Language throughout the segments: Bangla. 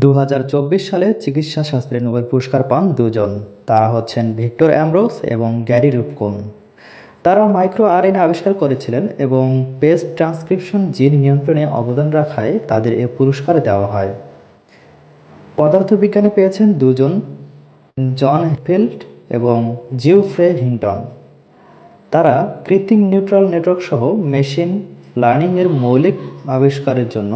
দু হাজার চব্বিশ সালে চিকিৎসা শাস্ত্রে নোবেল পুরস্কার পান দুজন। তারা হচ্ছেন ভিক্টর অ্যামব্রোস এবং গ্যারি রুপকন। তারা মাইক্রো আরএনএ আবিষ্কার করেছিলেন এবং পেস ট্রান্সক্রিপশন জিন নিয়ন্ত্রণে অবদান রাখায় তাদের এ পুরস্কার দেওয়া হয়। পদার্থবিজ্ঞানে পেয়েছেন দুজন, জন হেফিল্ড এবং জিওফ্রে হিংটন। তারা কৃত্রিম নিউট্রাল নেটওয়ার্ক সহ মেশিন লার্নিংয়ের মৌলিক আবিষ্কারের জন্য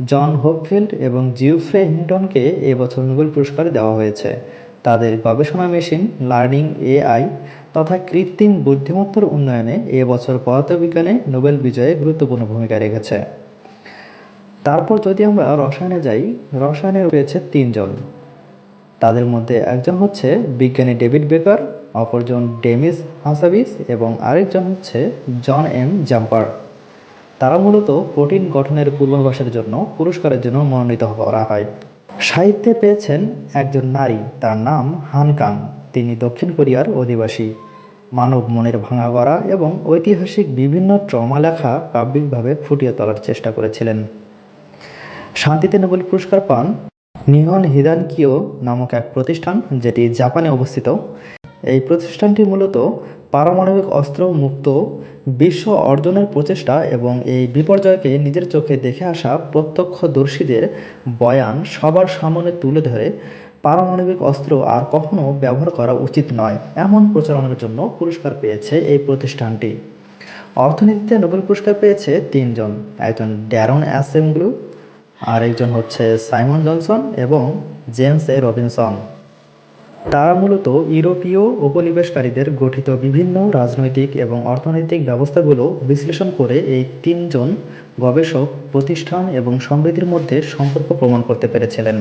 জন হোপফিল্ড এবং জিওফ্রে হিংটনকে এবছর নোবেল পুরস্কার দেওয়া হয়েছে। তাদের গবেষণা মেশিন, লার্নিং এআই তথা কৃত্রিম বুদ্ধিমত্তার উন্নয়নে এবছর পদার্থবিজ্ঞানে নোবেল বিজয়ে গুরুত্বপূর্ণ ভূমিকা রেখেছে। তারপর যদি আমরা রসায়নে যাই, রসায়নে রয়েছে তিনজন। তাদের মধ্যে একজন হচ্ছে বিজ্ঞানী ডেভিড বেকার, অপরজন ডেমিস হাসাবিস এবং আরেকজন হচ্ছে জন এম জাম্পার। তারা মূলত প্রোটিন গঠনের পূর্বাভাসের জন্য, পুরস্কারের জন্য মনোনীত করা হয়। সাহিত্যে পেয়েছেন একজন নারী, তার নাম হানকাং তিনি দক্ষিণ কোরিয়ার অধিবাসী। মানব মনের ভাঙা করা এবং ঐতিহাসিক বিভিন্ন ট্রমা লেখা কাব্যিকভাবে ফুটিয়ে তোলার চেষ্টা করেছিলেন। শান্তিতে নোবেল পুরস্কার পান নিহন হিদান কিও নামক এক প্রতিষ্ঠান, যেটি জাপানে অবস্থিত। এই প্রতিষ্ঠানটি মূলত পারমাণবিক অস্ত্র মুক্ত বিশ্ব অর্জনের প্রচেষ্টা এবং এই বিপর্যয়কে নিজের চোখে দেখে আসা প্রত্যক্ষদর্শীদের বয়ান সবার সামনে তুলে ধরে, পারমাণবিক অস্ত্র আর কখনো ব্যবহার করা উচিত নয়, এমন প্রচারণার জন্য পুরস্কার পেয়েছে এই প্রতিষ্ঠানটি। অর্থনীতিতে নোবেল পুরস্কার পেয়েছে তিনজন, একজন ড্যারন অ্যাসেম্বলু আর একজন হচ্ছে সাইমন জনসন এবং জেমস এ রবিনসন। তারা মূলত ইউরোপীয় উপনিবেশকারীদের গঠিত বিভিন্ন রাজনৈতিক এবং অর্থনৈতিক ব্যবস্থাগুলো বিশ্লেষণ করে এই তিনজন গবেষক, প্রতিষ্ঠান এবং সমৃদ্ধির মধ্যে সম্পর্ক প্রমাণ করতে পেরেছিলেন।